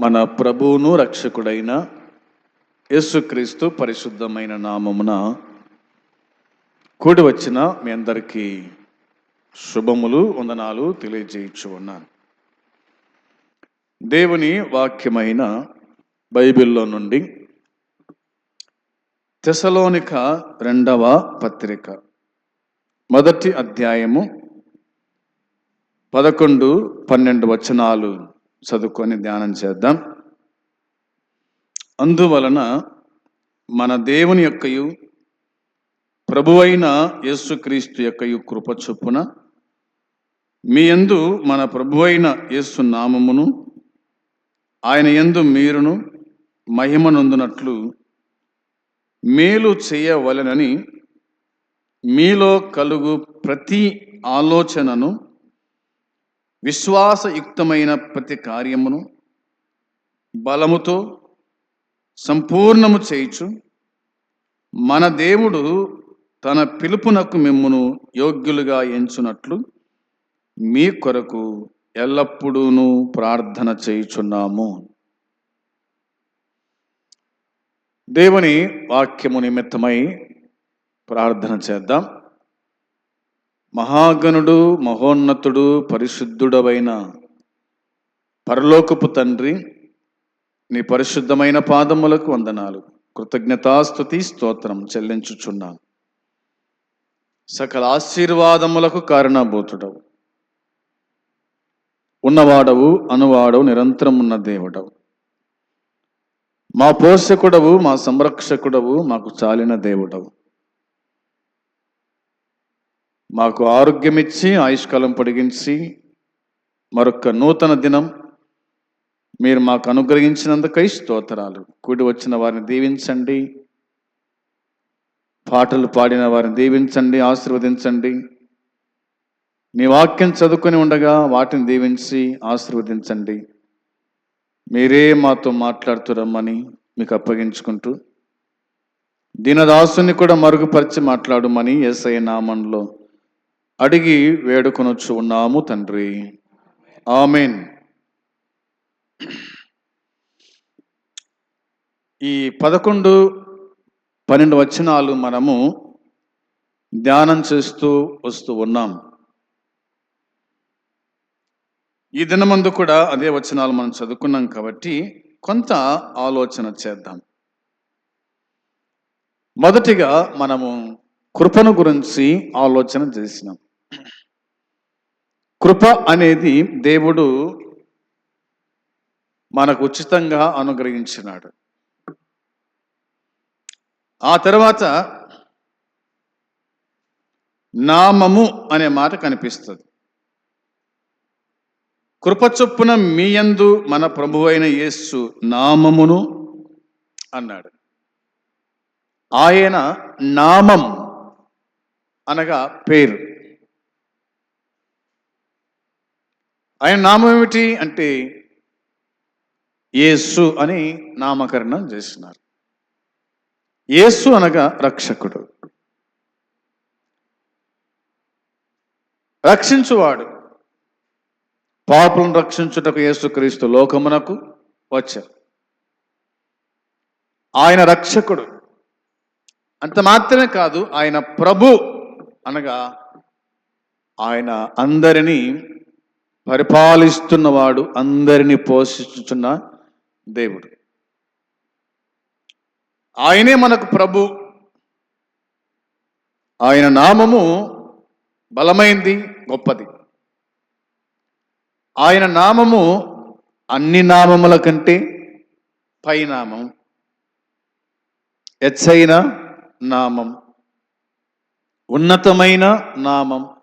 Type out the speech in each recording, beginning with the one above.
మన ప్రభువును రక్షకుడైన యేసుక్రీస్తు పరిశుద్ధమైన నామమున కూడి వచ్చిన మీ అందరికీ శుభములు వందనాలు తెలియజేయచ్చు ఉన్నాను. దేవుని వాక్యమైన బైబిల్లో నుండి తెసలోనిక రెండవ పత్రిక మొదటి అధ్యాయము పదకొండు పన్నెండు వచనాలు చదువుకొని ధ్యానం చేద్దాం. అందువలన మన దేవుని యొక్కయు ప్రభువైన యేసుక్రీస్తు యొక్కయు కృప చొప్పున మీ యందు మన ప్రభువైన యేసు నామమును ఆయన యందు మీరును మహిమనొందునట్లు మేలు చేయవలెనని మీలో కలుగు ప్రతి ఆలోచనను విశ్వాసయుక్తమైన ప్రతి కార్యమును బలముతో సంపూర్ణము చేయుచు మన దేవుడు తన పిలుపునకు మిమ్మును యోగ్యులుగా ఎంచునట్లు మీ కొరకు ఎల్లప్పుడూను ప్రార్థన చేయుచున్నాము. దేవుని వాక్యము నిమిత్తమై ప్రార్థన చేద్దాం. మహాగణుడు మహోన్నతుడు పరిశుద్ధుడవైన పరలోకపు తండ్రి నీ పరిశుద్ధమైన పాదములకు వందనాలు. కృతజ్ఞతాస్తుతి స్తోత్రం చెల్లించుచున్నాను. సకల ఆశీర్వాదములకు కారణభూతుడవు. ఉన్నవాడవు అనువాడవు నిరంతరం ఉన్న దేవుడవు. మా పోషకుడవు మా సంరక్షకుడవు మాకు చాలిన దేవుడవు. మాకు ఆరోగ్యమిచ్చి ఆయుష్కాలం పొడిగించి మరొక నూతన దినం మీరు మాకు అనుగ్రహించినందుకై స్తోత్రాలు. కూడి వచ్చిన వారిని దీవించండి. పాటలు పాడిన వారిని దీవించండి ఆశీర్వదించండి. మీ వాక్యం చదువుకొని ఉండగా వాటిని దీవించి ఆశీర్వదించండి. మీరే మాతో మాట్లాడుతురమ్మని మీకు అప్పగించుకుంటూ. దీనదాసుని కూడా మరుగుపరిచి మాట్లాడమని ఎస్ఐ నామంలో అడిగి వేడుకొనొచ్చు ఉన్నాము తండ్రి. ఆమెన్. ఈ పదకొండు పన్నెండు వచనాలు మనము ధ్యానం చేస్తూ వస్తూ ఉన్నాం. ఈ దినమందు కూడా అదే వచనాలు మనం చదువుకున్నాం కాబట్టి కొంత ఆలోచన చేద్దాం. మొదటిగా మనము కృపను గురించి ఆలోచన చేసినాం. కృప అనేది దేవుడు మనకు ఉచితంగా అనుగ్రహించినాడు. ఆ తర్వాత నామము అనే మాట కనిపిస్తుంది. కృప చొప్పున మీయందు మన ప్రభువైన యేసు నామమును అన్నాడు. ఆయన నామం అనగా పేరు. ఆయన నామం ఏమిటి అంటే యేసు అని నామకరణం చేసినారు యేసు అనగా రక్షకుడు. రక్షించువాడు. పాపులను రక్షించుటకు యేసుక్రీస్తు లోకమునకు వచ్చారు ఆయన రక్షకుడు. అంత మాత్రమే కాదు ఆయన ప్రభు అనగా ఆయన అందరినీ పరిపాలిస్తున్నవాడు అందరినీ పోషిస్తున్న దేవుడు. ఆయనే మనకు ప్రభు. ఆయన నామము బలమైంది గొప్పది. ఆయన నామము అన్ని నామముల కంటే పైనామం. ఎచ్చైన నామం ఉన్నతమైన నామం.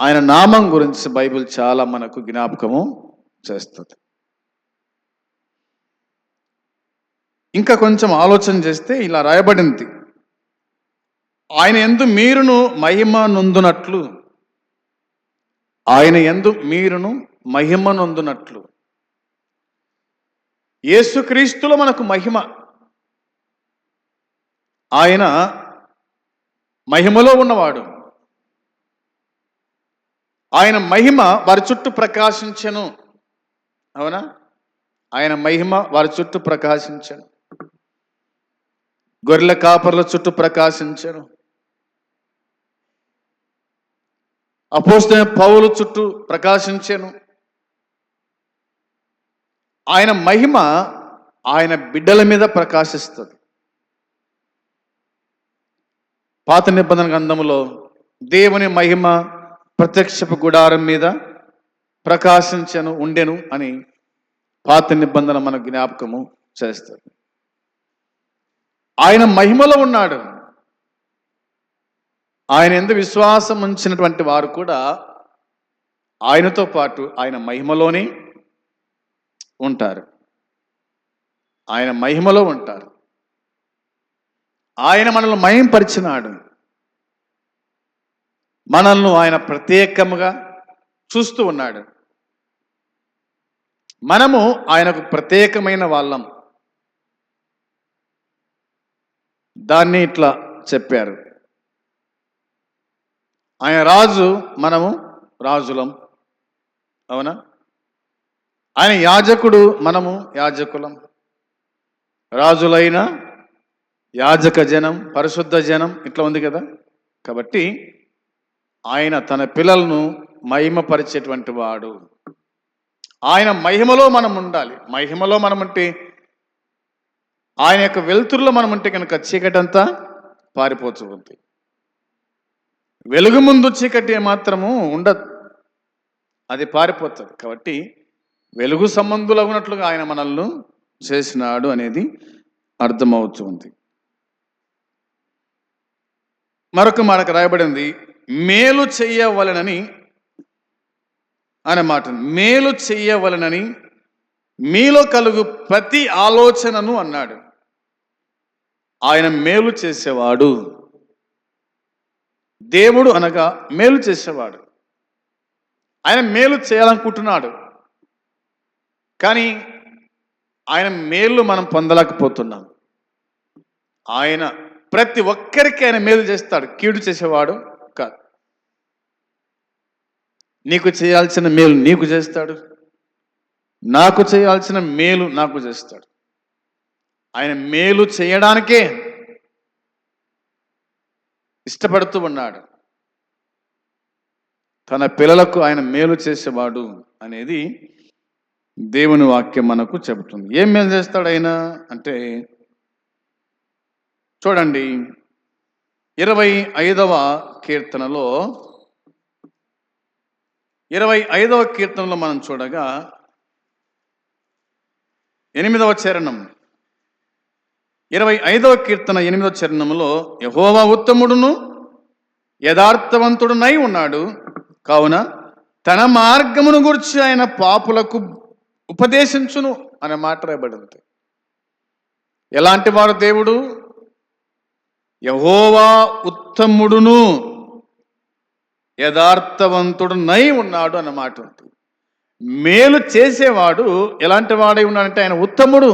ఆయన నామం గురించి బైబిల్ చాలా మనకు జ్ఞాపకము చేస్తుంది. ఇంకా కొంచెం ఆలోచన చేస్తే ఇలా రాయబడింది. ఆయన ఎందు మీరును మహిమ నొందునట్లు. ఆయన ఎందు మీరును మహిమ నొందునట్లు. యేసుక్రీస్తులో మనకు మహిమ. ఆయన మహిమలో ఉన్నవాడు. ఆయన మహిమ వారి చుట్టూ ప్రకాశించను. అవునా? ఆయన మహిమ వారి చుట్టూ ప్రకాశించను. గొర్రెల కాపర్ల చుట్టూ ప్రకాశించను. అపోస్తున్న పౌలు చుట్టూ ప్రకాశించను. ఆయన మహిమ ఆయన బిడ్డల మీద ప్రకాశిస్తుంది. పాత నిబంధన గ్రంథంలో దేవుని మహిమ ప్రత్యక్షపు గుడారం మీద ప్రకాశించను ఉండెను అని పాత నిబంధన మన జ్ఞాపకము చేస్తారు ఆయన మహిమలో ఉన్నాడు. ఆయన ఎందు విశ్వాసం ఉంచినటువంటి వారు కూడా ఆయనతో పాటు ఆయన మహిమలోనే ఉంటారు. ఆయన మహిమలో ఉంటారు. ఆయన మనల్ని మహింపరిచినాడు మనల్ని ఆయన ప్రత్యేకముగా చూస్తూ ఉన్నాడు. మనము ఆయనకు ప్రత్యేకమైన వాళ్ళం. దాన్ని ఇట్లా చెప్పారు. ఆయన రాజు మనము రాజులం. అవునా? ఆయన యాజకుడు మనము యాజకులం. రాజులైన యాజక జనం పరిశుద్ధ జనం ఇట్లా ఉంది కదా? కాబట్టి ఆయన తన పిల్లలను మహిమపరిచేటువంటి వాడు. ఆయన మహిమలో మనం ఉండాలి. మహిమలో మనం ఉంటే ఆయన యొక్క వెలుతురులో మనం ఉంటే కనుక చీకటంతా పారిపోతుంది వెలుగు ముందు చీకటి మాత్రము ఉండదు. అది పారిపోతుంది. కాబట్టి వెలుగు సంబంధులు ఉన్నట్లుగా ఆయన మనల్ని చేసినాడు అనేది అర్థమవుతుంది మరొక మనకు రాయబడింది మేలు చెయ్యవలనని అనే మాట. మేలు చెయ్యవలనని మీలో కలుగు ప్రతి ఆలోచనను అన్నాడు. ఆయన మేలు చేసేవాడు. దేవుడు అనగా మేలు చేసేవాడు. ఆయన మేలు చేయాలనుకుంటున్నాడు. కానీ ఆయన మేలు మనం పొందలేకపోతున్నాం. ఆయన ప్రతి ఒక్కరికి ఆయన మేలు చేస్తాడు. కీడు చేసేవాడు. కాదు. నీకు చేయాల్సిన మేలు నీకు చేస్తాడు. నాకు చేయాల్సిన మేలు నాకు చేస్తాడు. ఆయన మేలు చేయడానికే ఇష్టపడుతూ ఉన్నాడు. తన పిల్లలకు ఆయన మేలు చేసేవాడు అనేది దేవుని వాక్యం మనకు చెబుతుంది. ఏం మేలు చేస్తాడు ఆయన? అంటే చూడండి ఇరవై ఐదవ కీర్తనలో ఇరవై ఐదవ కీర్తనలో మనం చూడగా ఎనిమిదవ చరణం ఇరవై ఐదవ కీర్తన ఎనిమిదవ చరణంలో యహోవా ఉత్తముడును యథార్థవంతుడునై ఉన్నాడు. కావున తన మార్గమును గురించి ఆయన పాపులకు ఉపదేశించును అనే మాట రాయబడింది. ఎలాంటి వారు దేవుడు? యహోవా ఉత్తముడును యథార్థవంతుడునై ఉన్నాడు అన్నమాట ఉంది మేలు చేసేవాడు ఎలాంటి వాడై ఉన్నాడంటే ఆయన ఉత్తముడు.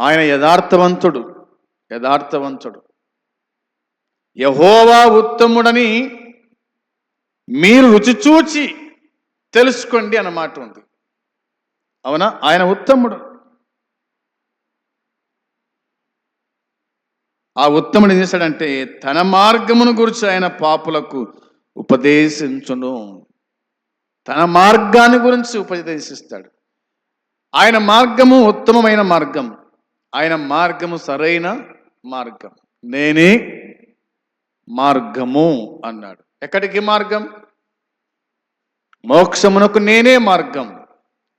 ఆయన యథార్థవంతుడు యథార్థవంతుడు. యహోవా ఉత్తముడని మీరు రుచి చూచి తెలుసుకోండి అన్నమాట ఉంది. అవునా? ఆయన ఉత్తముడు. ఆ ఉత్తముడు ఏం చేశాడంటే తన మార్గమును గురించి ఆయన పాపులకు ఉపదేశించును. తన మార్గాన్ని గురించి ఉపదేశిస్తాడు. ఆయన మార్గము ఉత్తమమైన మార్గం. ఆయన మార్గము సరైన మార్గం. నేనే మార్గము అన్నాడు. ఎక్కడికి మార్గం? మోక్షమునకు నేనే మార్గం.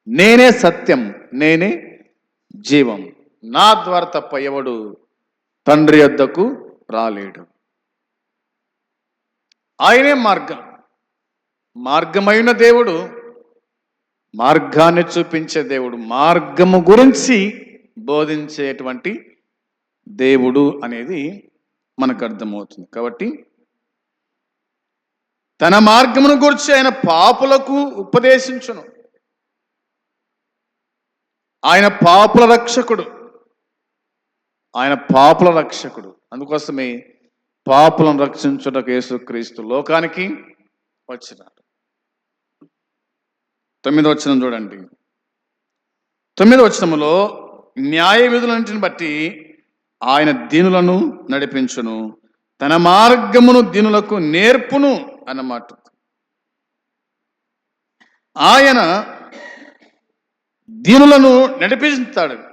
నేనే సత్యం. నేనే జీవం. నా ద్వారా తప్ప ఎవడు తండ్రి వద్దకు రాలేడు. ఆయనే మార్గం. మార్గమైన దేవుడు మార్గాన్ని చూపించే దేవుడు మార్గము గురించి బోధించేటువంటి దేవుడు అనేది మనకు అర్థమవుతుంది. కాబట్టి తన మార్గమును గురించి ఆయన పాపులకు ఉపదేశించును. ఆయన పాపుల రక్షకుడు. ఆయన పాపుల రక్షకుడు. అందుకోసమే పాపులను రక్షించుటకు యేసుక్రీస్తు లోకానికి వచ్చినాడు. తొమ్మిదో వచనం చూడండి. తొమ్మిదో వచనములో న్యాయ విధులన్నింటిని బట్టి ఆయన దీనులను నడిపించును. తన మార్గమును దీనులకు నేర్పును అన్నమాట. ఆయన దీనులను నడిపిస్తాడు.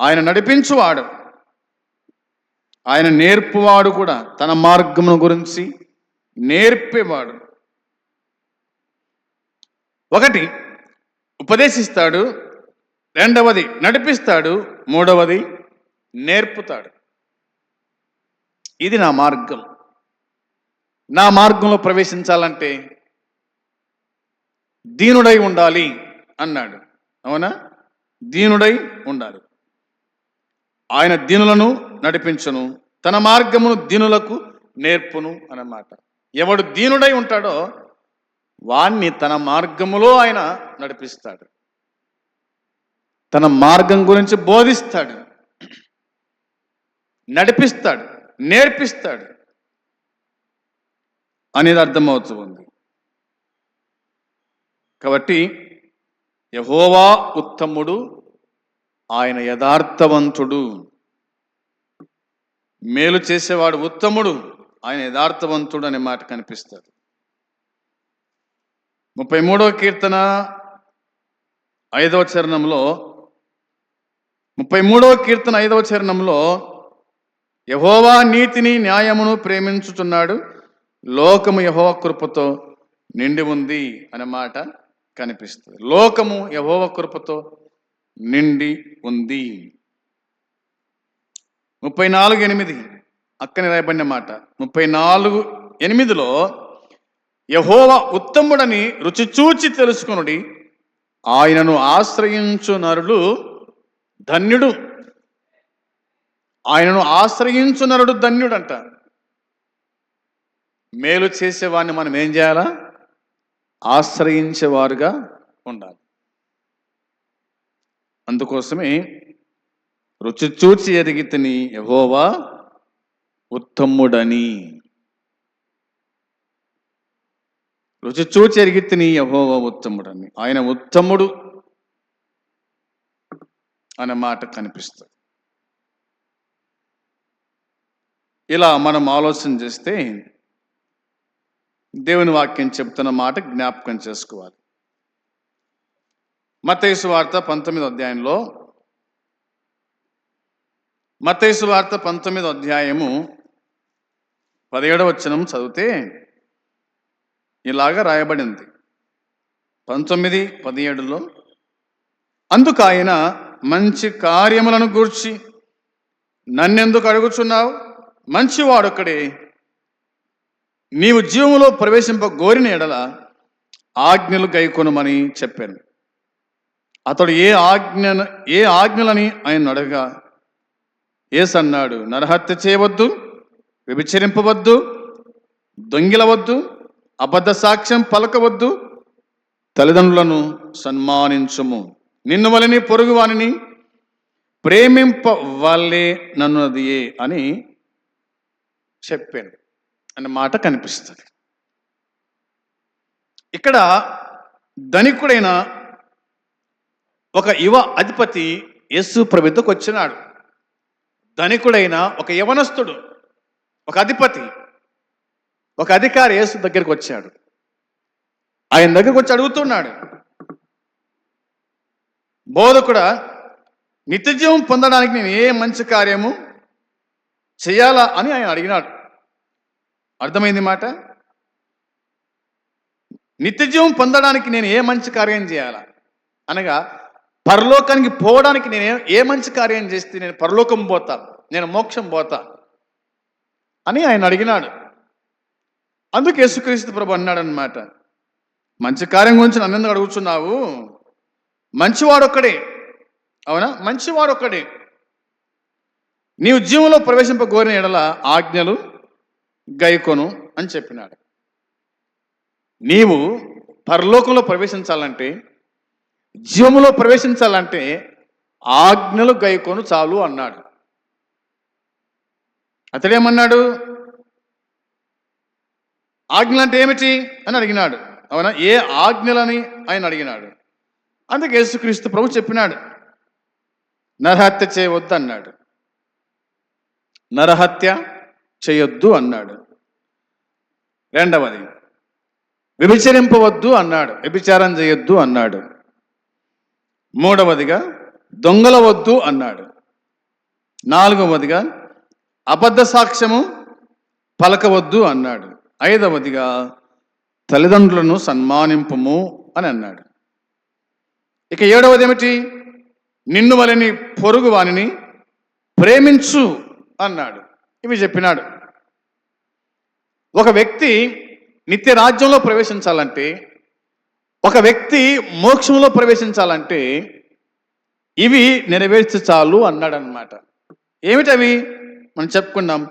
ఆయన నడిపించువాడు. ఆయన నేర్పువాడు కూడా తన మార్గమును గురించి నేర్పేవాడు. ఒకటి ఉపదేశిస్తాడు రెండవది నడిపిస్తాడు మూడవది నేర్పుతాడు. ఇది నా మార్గం. నా మార్గంలో ప్రవేశించాలంటే దీనుడై ఉండాలి అన్నాడు. అవునా? దీనుడై ఉండాలి. ఆయన దీనులను నడిపించును తన మార్గమును దీనులకు నేర్పును అన్నమాట. ఎవడు దీనుడై ఉంటాడో వాణ్ణి తన మార్గములో ఆయన నడిపిస్తాడు. తన మార్గం గురించి బోధిస్తాడు. నడిపిస్తాడు నేర్పిస్తాడు అనేది అర్థమవుతూ ఉంది. కాబట్టి యహోవా ఉత్తముడు ఆయన యథార్థవంతుడు. మేలు చేసేవాడు ఉత్తముడు ఆయన యథార్థవంతుడు అనే మాట కనిపిస్తుంది. ముప్పై మూడవ కీర్తన ఐదవ చరణంలో ముప్పై మూడవ కీర్తన ఐదవ చరణంలో యహోవా నీతిని న్యాయమును ప్రేమించుచున్నాడు లోకము యహోవ కృపతో నిండి ఉంది అనే మాట కనిపిస్తుంది. లోకము యహోవ కృపతో నిండి ఉంది. ముప్పై నాలుగు ఎనిమిది అక్కని రాయబడిన మాట. ముప్పై నాలుగు ఎనిమిదిలో యహోవ ఉత్తముడని రుచి చూచి తెలుసుకొనుడి. ఆయనను ఆశ్రయించు నరుడు ధన్యుడు. ఆయనను ఆశ్రయించు నరుడు ధన్యుడంట. మేలు చేసేవాడిని మనం ఏం చేయాలా? ఆశ్రయించేవారుగా ఉండాలి. అందుకోసమే రుచి చూచి ఎరిగితిని యహోవా ఉత్తముడని. రుచి చూచి ఎరిగితిని యహోవా ఉత్తముడని. ఆయన ఉత్తముడు అనే మాట కనిపిస్తుంది. ఇలా మనం ఆలోచన చేస్తే దేవుని వాక్యం చెప్తున్న మాట జ్ఞాపకం చేసుకోవాలి. మతేసు వార్త పంతొమ్మిది అధ్యాయంలో. మతేసు వార్త పంతొమ్మిది అధ్యాయము పదిహేడవ వచనం చదివితే ఇలాగా రాయబడింది. పంతొమ్మిది పదిహేడులో అందుకు ఆయన మంచి కార్యములను గూర్చి నన్నెందుకు అడుగుచున్నావు? మంచివాడొక్కడే. నీవు జీవములో ప్రవేశింప గోరిన ఎడల ఆజ్ఞలు గైకొనమని చెప్పాను. అతడు ఏ ఆజ్ఞ ఏ ఆజ్ఞలని ఆయన అడగా? ఏస్ అన్నాడు నరహత్య చేయవద్దు వ్యభిచరింపవద్దు దొంగిలవద్దు అబద్ధ సాక్ష్యం పలకవద్దు తల్లిదండ్రులను సన్మానించుము. నిన్ను వలని పొరుగువానిని ప్రేమింప వాళ్ళే నన్నదియే అని చెప్పాను. అనే మాట కనిపిస్తుంది. ఇక్కడ ధనికుడైన ఒక యువ అధిపతి యేసు ప్రభుత్వకు వచ్చినాడు. ధనికుడైన ఒక యవనస్తుడు ఒక అధిపతి ఒక అధికారి యేసు దగ్గరికి వచ్చాడు. ఆయన దగ్గరికి వచ్చి అడుగుతున్నాడు బోధకుడా నిత్యజీవం పొందడానికి నేను ఏ మంచి కార్యము చేయాలా? అని ఆయన అడిగినాడు. అర్థమైంది మాట? నిత్యజీవం పొందడానికి నేను ఏ మంచి కార్యం చేయాలా? అనగా పరలోకానికి పోవడానికి నేను ఏ- మంచి కార్యం చేస్తే నేను పరలోకం పోతా నేను మోక్షం పోతా అని ఆయన అడిగినాడు. అందుకు యేసుక్రీస్తు ప్రభు అన్నాడు అనమాట మంచి కార్యం గురించి నన్ను ఎందుకు అడుగుతున్నావు? మంచివాడొక్కడే అవునా? మంచివాడొక్కడే. నీవు జీవంలో ప్రవేశింప కోరిన ఎడల ఆజ్ఞలు గైకొను అని చెప్పినాడు. నీవు పరలోకంలో ప్రవేశించాలంటే జీవములో ప్రవేశించాలంటే ఆజ్ఞలు గైకోను చాలు అన్నాడు. అతడేమన్నాడు? ఆజ్ఞలు అంటే ఏమిటి? అని అడిగినాడు. అవునా? ఏ ఆజ్ఞలని? ఆయన అడిగినాడు. అందుకే యేసుక్రీస్తు ప్రభు చెప్పినాడు. నరహత్య చేయవద్దు అన్నాడు. నరహత్య చేయొద్దు అన్నాడు. రెండవది వ్యభిచరింపవద్దు అన్నాడు. వ్యభిచారం చేయొద్దు అన్నాడు. మూడవదిగా దొంగల వద్దు అన్నాడు. నాలుగవదిగా అబద్ధ సాక్ష్యము పలకవద్దు అన్నాడు. ఐదవదిగా తల్లిదండ్రులను సన్మానింపము అని అన్నాడు. ఇక ఏడవది ఏమిటి నిన్ను వలని పొరుగు వాణిని ప్రేమించు అన్నాడు. ఇవి చెప్పినాడు. ఒక వ్యక్తి నిత్య రాజ్యంలో ప్రవేశించాలంటే ఒక వ్యక్తి మోక్షంలో ప్రవేశించాలంటే ఇవి నెరవేర్చి చాలు అన్నాడనమాట ఏమిటవి? మనం చెప్పుకున్నాం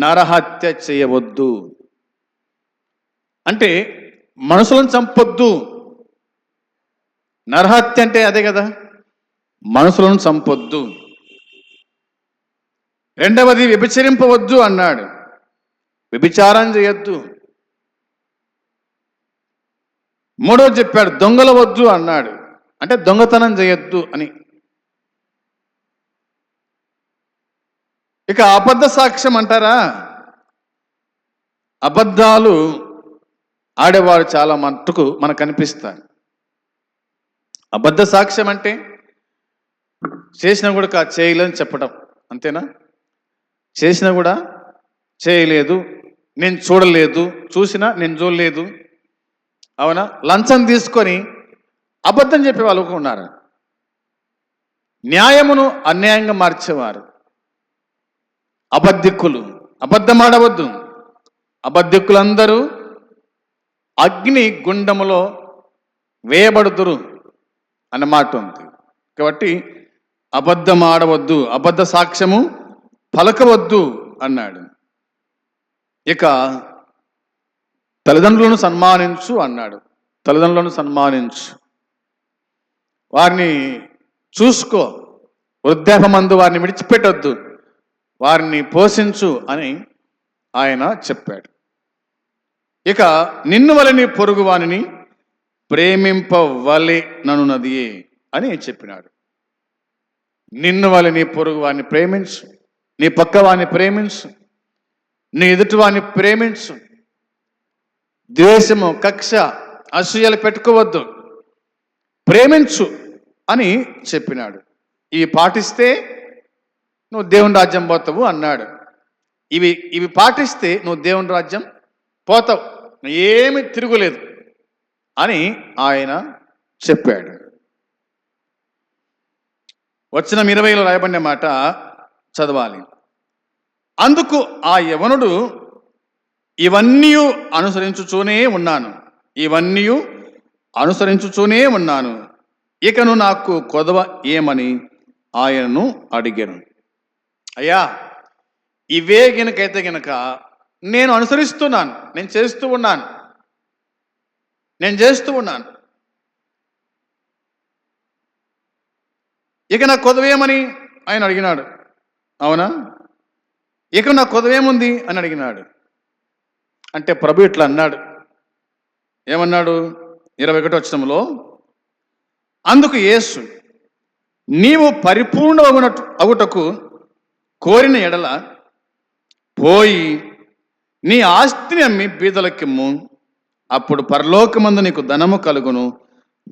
నరహత్య చేయవద్దు. అంటే మనుషులను చంపొద్దు. నరహత్య అంటే అదే కదా? మనుషులను చంపొద్దు. రెండవది వ్యభిచరింపవద్దు అన్నాడు. వ్యభిచారం చేయొద్దు. మూడవది చెప్పాడు దొంగల వద్దు అన్నాడు. అంటే దొంగతనం చేయొద్దు అని. ఇక అబద్ధ సాక్ష్యం అంటారా? అబద్ధాలు ఆడేవారు చాలా మట్టుకు మనకు కనిపిస్తారు అబద్ధ సాక్ష్యం అంటే చేసినా కూడా కా చేయలేదని చెప్పడం అంతేనా? చేసినా కూడా చేయలేదు నేను చూడలేదు చూసినా నేను చూడలేదు. అవునా? లంచం తీసుకొని అబద్ధం చెప్పే వాళ్ళు ఉన్నారు. న్యాయమును అన్యాయంగా మార్చేవారు. అబద్ధిక్కులు అబద్ధమాడవద్దు అబద్ధిక్కులందరూ అగ్ని గుండములో వేయబడుదురు అన్న మాట ఉంది. కాబట్టి అబద్ధం ఆడవద్దు. అబద్ధ సాక్ష్యము పలకవద్దు అన్నాడు. ఇక తల్లిదండ్రులను సన్మానించు అన్నాడు. తల్లిదండ్రులను సన్మానించు. వారిని చూసుకో. వృద్ధాపమందు వారిని విడిచిపెట్టొద్దు. వారిని పోషించు అని ఆయన చెప్పాడు. ఇక నిన్ను వలని పొరుగు వానిని ప్రేమింపవలె ననున్నది అని చెప్పినాడు. నిన్ను వలె నీ పొరుగు వారిని ప్రేమించు. నీ పక్కవాని ప్రేమించు. నీ ఎదుటివాని ప్రేమించు. ద్వేషము కక్ష అసూయలు పెట్టుకోవద్దు. ప్రేమించు అని చెప్పినాడు. ఇవి పాటిస్తే నువ్వు దేవుని రాజ్యం పోతావు అన్నాడు. ఇవి ఇవి పాటిస్తే నువ్వు దేవుని రాజ్యం పోతావు. ఏమి తిరుగులేదు అని ఆయన చెప్పాడు. వచ్చిన ఇరవైలో రాయబడిన మాట చదవాలి. అందుకు ఆ యవనుడు ఇవన్నీ అనుసరించుచూనే ఉన్నాను. ఇవన్నీ అనుసరించుచూనే ఉన్నాను. ఇకను నాకు కొదవ ఏమని ఆయనను అడిగాను. అయ్యా ఇవే గినకైతే గనక నేను అనుసరిస్తున్నాను. నేను చేస్తూ ఉన్నాను. నేను చేస్తూ ఉన్నాను. ఇక నా కొదవేమని ఆయన అడిగినాడు. అవునా? ఇక నా కొదవేముంది అని అడిగినాడు. అంటే ప్రభు ఇట్లా అన్నాడు. ఏమన్నాడు? ఇరవై ఒకటి వచ్చినంలో అందుకు యేసు నీవు పరిపూర్ణ అగునటు అగుటకు కోరిన ఎడల పోయి నీ ఆస్తిని అమ్మి బీదలకిమ్ము. అప్పుడు పరలోకమందు నీకు ధనము కలుగును.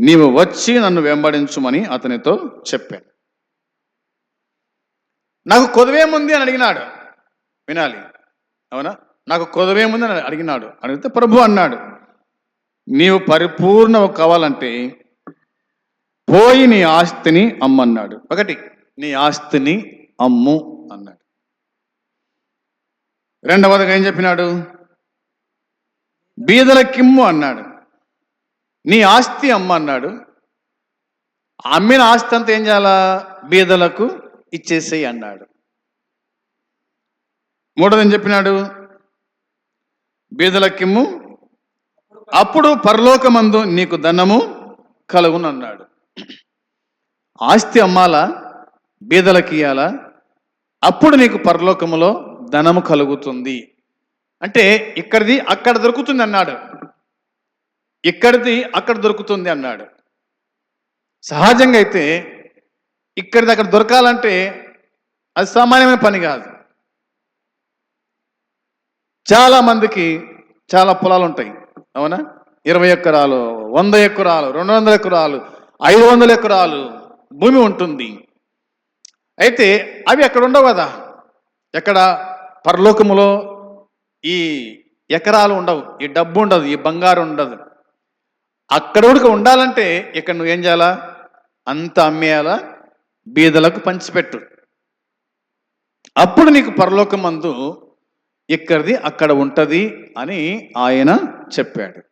నీవు వచ్చి నన్ను వెంబడించుమని అతనితో చెప్పాను. నాకు కొదవేముంది అని అడిగినాడు. వినాలి. అవునా? నాకు కొదవేముంది అడిగినాడు. అడిగితే ప్రభు అన్నాడు నీవు పరిపూర్ణ కావాలంటే పోయి నీ ఆస్తిని అమ్మన్నాడు. ఒకటి నీ ఆస్తిని అమ్ము అన్నాడు. రెండవదిగా ఏం చెప్పినాడు? బీదలకిమ్ము అన్నాడు. నీ ఆస్తి అమ్మ అన్నాడు. అమ్మిన ఆస్తి అంతా ఏం చేయాలా? బీదలకు ఇచ్చేసేయి అన్నాడు. మూడోది ఏం చెప్పినాడు? బీదలకిమ్ము అప్పుడు పరలోకమందు నీకు ధనము కలుగును అన్నాడు ఆస్తి అమ్మాలా బీదలకి ఇయ్యాలా అప్పుడు నీకు పరలోకములో ధనము కలుగుతుంది. అంటే ఇక్కడిది అక్కడ దొరుకుతుంది అన్నాడు. ఇక్కడిది అక్కడ దొరుకుతుంది అన్నాడు. సహజంగా అయితే ఇక్కడిది అక్కడ దొరకాలంటే అది సామాన్యమైన పని కాదు. చాలా మందికి చాలా పొలాలు ఉంటాయి. అవునా? ఇరవై ఎకరాలు వంద ఎకరాలు రెండు వందల ఎకరాలు ఐదు వందల ఎకరాలు భూమి ఉంటుంది. అయితే అవి అక్కడ ఉండవు కదా. ఎక్కడ? పరలోకములో ఈ ఎకరాలు ఉండవు. ఈ డబ్బు ఉండదు ఈ బంగారం ఉండదు. అక్కడ ఉడక ఉండాలంటే ఇక్కడ నువ్వేం చేయాలా? అంత అమ్మేయాలా? బీదలకు పంచిపెట్టు. అప్పుడు నీకు పరలోకమందు ఇక్కడిది అక్కడ ఉంటుంది అని ఆయన చెప్పాడు.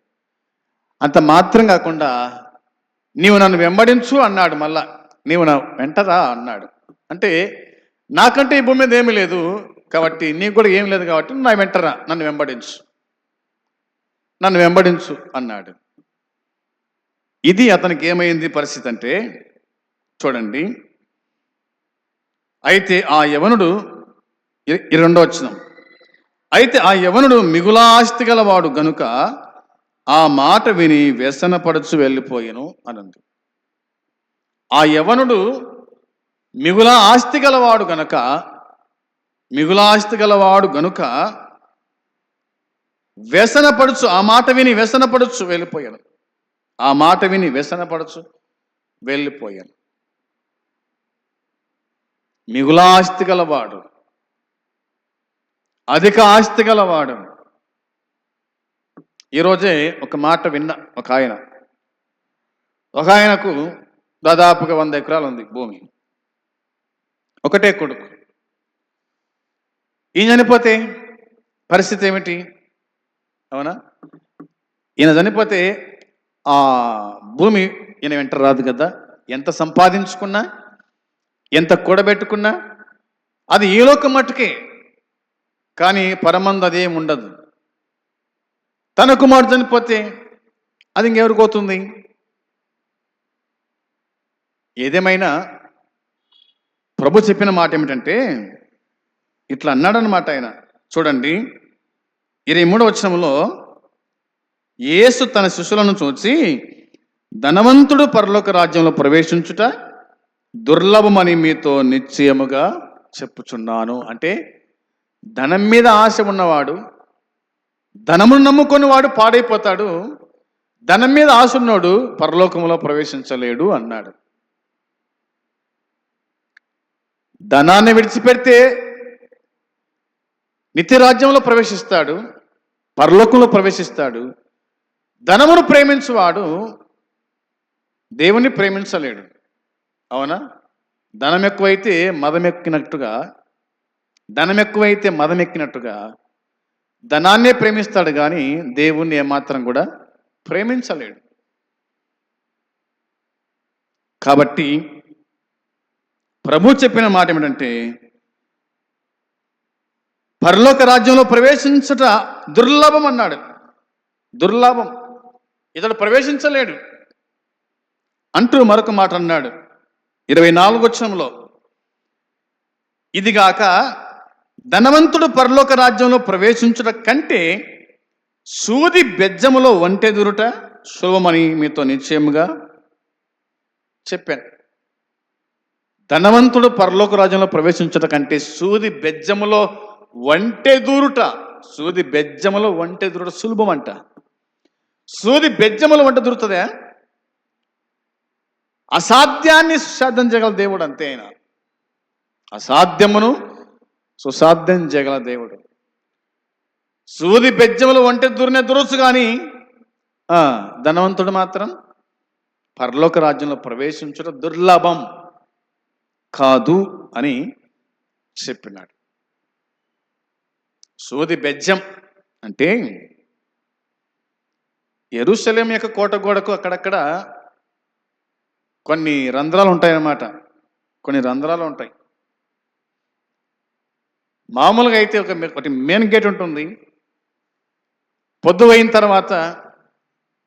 అంత మాత్రం కాకుండా నీవు నన్ను వెంబడించు అన్నాడు మళ్ళా. నీవు నా వెంటరా అన్నాడు. అంటే నాకంటే ఈ భూమి మీద ఏమీ లేదు కాబట్టి నీకు కూడా ఏం లేదు కాబట్టి నా వెంటరా నన్ను వెంబడించు. నన్ను వెంబడించు అన్నాడు. ఇది అతనికి ఏమైంది పరిస్థితి అంటే చూడండి. అయితే ఆ యవనుడు ఇ- ఇరవై రెండో అయితే ఆ యవనుడు మిగులా ఆస్తి గలవాడు గనుక ఆ మాట విని వ్యసనపడుచు వెళ్ళిపోయాను అనంది. ఆ యవనుడు మిగుల ఆస్తి గలవాడు గనుక మిగుల ఆస్తి గలవాడు గనుక వ్యసనపడుచు ఆ మాట విని వ్యసనపడుచు వెళ్ళిపోయాను. ఆ మాట విని వ్యసనపడుచు వెళ్ళిపోయాను. మిగులాస్తి గలవాడు అధిక ఆస్తి గలవాడు. ఈరోజే ఒక మాట విన్న ఒక ఆయన. ఒక ఆయనకు దాదాపుగా వంద ఎకరాలు ఉంది భూమి. ఒకటే కొడుకు. ఈయన చనిపోతే పరిస్థితి ఏమిటి? అవునా? ఈయన చనిపోతే ఆ భూమి ఈయన వెంట రాదు కదా? ఎంత సంపాదించుకున్నా? ఎంత కూడబెట్టుకున్నా? అది ఈ లోకం మట్టుకే కానీ పరమందు అదేం ఉండదు. తన కుమారుడు చనిపోతే అది ఇంకెవరికి పోతుంది? ఏదేమైనా ప్రభు చెప్పిన మాట ఏమిటంటే ఇట్లా అన్నాడనమాట ఆయన. చూడండి ఇరవై మూడవ వచనంలో యేసు తన శిష్యులను చూచి ధనవంతుడు పరలోక రాజ్యంలో ప్రవేశించుట దుర్లభమని మీతో నిశ్చయముగా చెప్పుచున్నాను. అంటే ధనం మీద ఆశ ఉన్నవాడు ధనమును నమ్ముకొని వాడు పాడైపోతాడు ధనం మీద ఆశ ఉన్నాడు పరలోకంలో ప్రవేశించలేడు అన్నాడు. ధనాన్ని విడిచిపెడితే నిత్యరాజ్యంలో ప్రవేశిస్తాడు పరలోకంలో ప్రవేశిస్తాడు. ధనమును ప్రేమించువాడు దేవుని ప్రేమించలేడు. అవునా? ధనం ఎక్కువైతే మదం ఎక్కినట్టుగా ధనం ఎక్కువైతే మదం ఎక్కినట్టుగా ధనాన్నే ప్రేమిస్తాడు కానీ దేవుణ్ణి ఏమాత్రం కూడా ప్రేమించలేడు. కాబట్టి ప్రభు చెప్పిన మాట ఏమిటంటే పరలోక రాజ్యంలో ప్రవేశించుట దుర్లభం అన్నాడు. దుర్లభం. ఇతడు ప్రవేశించలేడు. అంటూ మరొక మాట అన్నాడు. ఇరవై నాలుగు వచ్చంలో ఇదిగాక ధనవంతుడు పరలోక రాజ్యంలో ప్రవేశించుట కంటే సూది బెజ్జములో వంటెదురుట శుభమని మీతో నిశ్చయముగా చెప్పాను. ధనవంతుడు పరలోక రాజ్యంలో ప్రవేశించుట కంటే సూది బెజ్జములో వంటెదూరుట సూది బెజ్జములో వంటెదురుట సులభం అంట సూది బెజ్జములో వంట దొరుకుతుందా? అసాధ్యాన్ని సుసాధ్యం చేయగల దేవుడు అంతే ఆయన. అసాధ్యమును సుసాధ్యం చేయగల దేవుడు. సూది బెజ్జములు వంటి దుర్నె దురసు కానీ ధనవంతుడు మాత్రం పరలోక రాజ్యంలో ప్రవేశించడం దుర్లభం కాదు అని చెప్పినాడు. సూది బెజ్జం అంటే ఎరుసలేం యొక్క కోట గోడకు అక్కడక్కడ కొన్ని రంధ్రాలు ఉంటాయన్నమాట. కొన్ని రంధ్రాలు ఉంటాయి. మామూలుగా అయితే ఒక ఒకటి మెయిన్ గేట్ ఉంటుంది. పొద్దు అయిన తర్వాత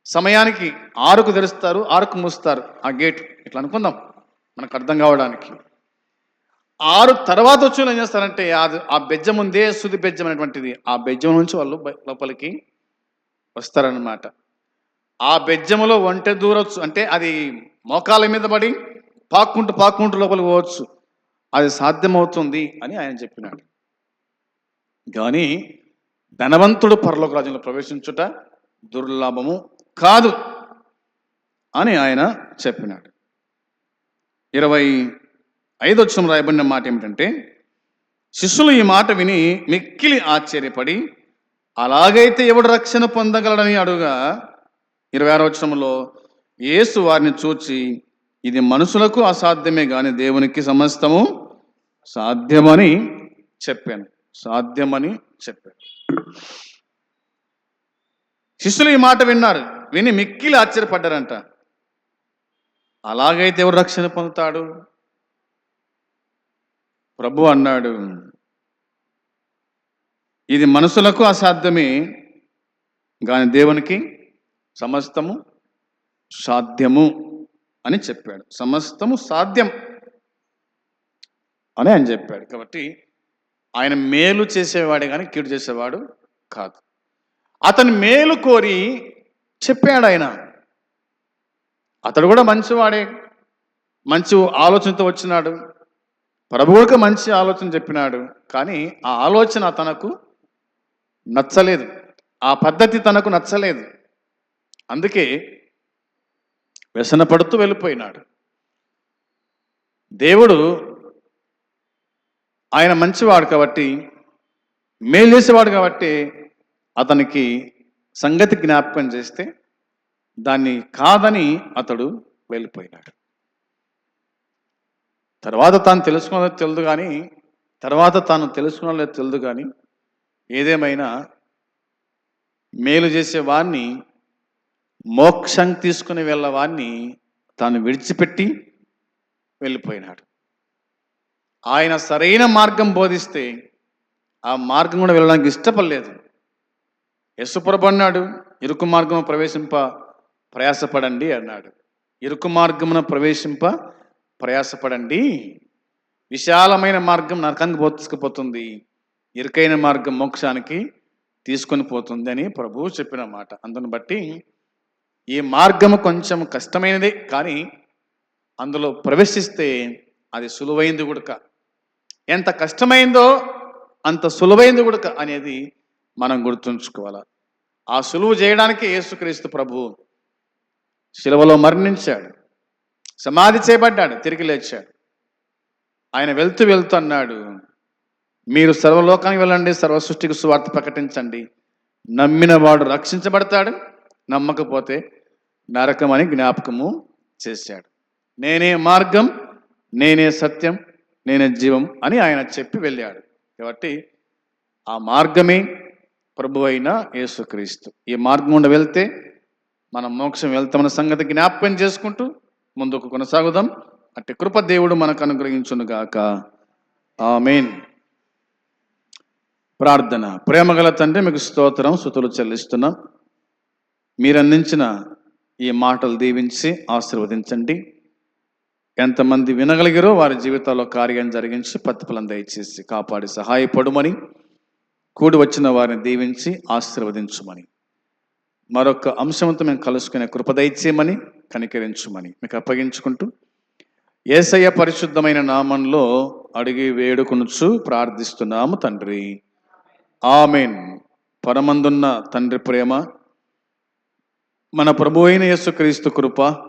సమయానికి ఆరుకు తెరుస్తారు ఆరుకు మూస్తారు ఆ గేట్. ఇట్లా అనుకుందాం. మనకు అర్థం కావడానికి. ఆరు తర్వాత వచ్చి ఏం చేస్తారంటే అది ఆ బెజ్జం ఉందే సుది బెజ్జం అనేటువంటిది. ఆ బెజ్జం నుంచి వాళ్ళు లోపలికి వస్తారనమాట ఆ బెజ్జములో ఒంటె దూరొచ్చు. అంటే అది మోకాల మీద పడి పాక్కుంటూ పాక్కుంటూ లోపలికి పోవచ్చు. అది సాధ్యమవుతుంది అని ఆయన చెప్పినాడు. కానీ ధనవంతుడు పరలోక రాజ్యంలో ప్రవేశించుట దుర్లభము కాదు అని ఆయన చెప్పినాడు. ఇరవై ఐదు వచ్చిన రాయబడిన మాట ఏమిటంటే శిష్యులు ఈ మాట విని మిక్కిలి ఆశ్చర్యపడి అలాగైతే ఎవడు రక్షణ పొందగలడని అడుగా? ఇరవై ఆరో వచనంలో యేసు వారిని చూచి ఇది మనుషులకు అసాధ్యమే కానీ దేవునికి సమస్తము సాధ్యమని చెప్పాను. సాధ్యమని చెప్పాడు. శిష్యులు ఈ మాట విన్నారు. విని మిక్కిలి ఆశ్చర్యపడ్డారంట. అలాగైతే ఎవరు రక్షణ పొందుతాడు? ప్రభు అన్నాడు ఇది మనుషులకు అసాధ్యమే కానీ దేవునికి సమస్తము సాధ్యము అని చెప్పాడు. సమస్తము సాధ్యం అని ఆయన చెప్పాడు. కాబట్టి ఆయన మేలు చేసేవాడే కానీ కీడు చేసేవాడు కాదు. అతని మేలు కోరి చెప్పాడు ఆయన. అతడు కూడా మంచివాడే మంచి ఆలోచనతో వచ్చినాడు. ప్రభువుకి మంచి ఆలోచన చెప్పినాడు. కానీ ఆ ఆలోచన తనకు నచ్చలేదు. ఆ పద్ధతి తనకు నచ్చలేదు. అందుకే వ్యసనపడుతూ వెళ్ళిపోయినాడు. దేవుడు ఆయన మంచివాడు కాబట్టి మేలు చేసేవాడు కాబట్టి అతనికి సంగతి జ్ఞాపకం చేస్తే దాన్ని కాదని అతడు వెళ్ళిపోయినాడు. తర్వాత తాను తెలుసుకున్నది తెలియదు కానీ తర్వాత తాను తెలుసుకున్నది తెలియదు కానీ ఏదేమైనా మేలు చేసే వారిని మోక్షం తీసుకుని వెళ్ళవాన్ని తాను విడిచిపెట్టి వెళ్ళిపోయినాడు. ఆయన సరైన మార్గం బోధిస్తే ఆ మార్గం కూడా వెళ్ళడానికి ఇష్టపడలేదు. యశుప్రభు అన్నాడు ఇరుకు మార్గం ప్రవేశింప ప్రయాసపడండి అన్నాడు. ఇరుకు మార్గమున ప్రవేశింప ప్రయాసపడండి. విశాలమైన మార్గం నరకానికి పో- తీసుకుపోతుంది. ఇరుకైన మార్గం మోక్షానికి తీసుకొని పోతుంది అని ప్రభువు చెప్పిన మాట. అందును బట్టి ఈ మార్గము కొంచెం కష్టమైనదే కానీ అందులో ప్రవేశిస్తే అది సులువైంది కూడా ఎంత కష్టమైందో అంత సులువైంది గుడక అనేది మనం గుర్తుంచుకోవాలి. ఆ సులువు చేయడానికి యేసుక్రీస్తు ప్రభు శిలువలో మరణించాడు. సమాధి చేయబడ్డాడు తిరిగి లేచాడు. ఆయన వెళ్తూ వెళ్తూ అన్నాడు మీరు సర్వలోకానికి వెళ్ళండి సర్వ సృష్టికి సువార్త ప్రకటించండి. నమ్మిన వాడు రక్షించబడతాడు నమ్మకపోతే నరకం అని జ్ఞాపకము చేశాడు. నేనే మార్గం నేనే సత్యం నేనే జీవం అని ఆయన చెప్పి వెళ్ళాడు. కాబట్టి ఆ మార్గమే ప్రభు అయిన యేసుక్రీస్తు. ఈ మార్గం గుండా వెళ్తే మనం మోక్షం వెళ్తామన్న సంగతి జ్ఞాపకం చేసుకుంటూ ముందుకు కొనసాగుదాం. అట్టి కృప దేవుడు మనకు అనుగ్రహించునుగాక ఆ ఆమెన్. ప్రార్థన. ప్రేమగల తండ్రి మీకు స్తోత్రం సుతులు చెల్లిస్తున్నాం. మీరు అందించిన ఈ మాటలు దీవించి ఆశీర్వదించండి. ఎంతమంది వినగలిగారో వారి జీవితాల్లో కార్యం జరిగించి పత్తిఫలం దయచేసి కాపాడి సహాయపడుమని కూడి వచ్చిన వారిని దీవించి ఆశీర్వదించుమని. మరొక అంశంతో మేము కలుసుకునే కృప దయచేయమని కనికరించుమని మీకు అప్పగించుకుంటూ ఏసయ్య పరిశుద్ధమైన నామంలో అడిగి వేడుకొనుచు ప్రార్థిస్తున్నాము తండ్రి. ఆమెన్. పరమందున్న తండ్రి ప్రేమ మన ప్రభు అయిన యేసుక్రీస్తు కృప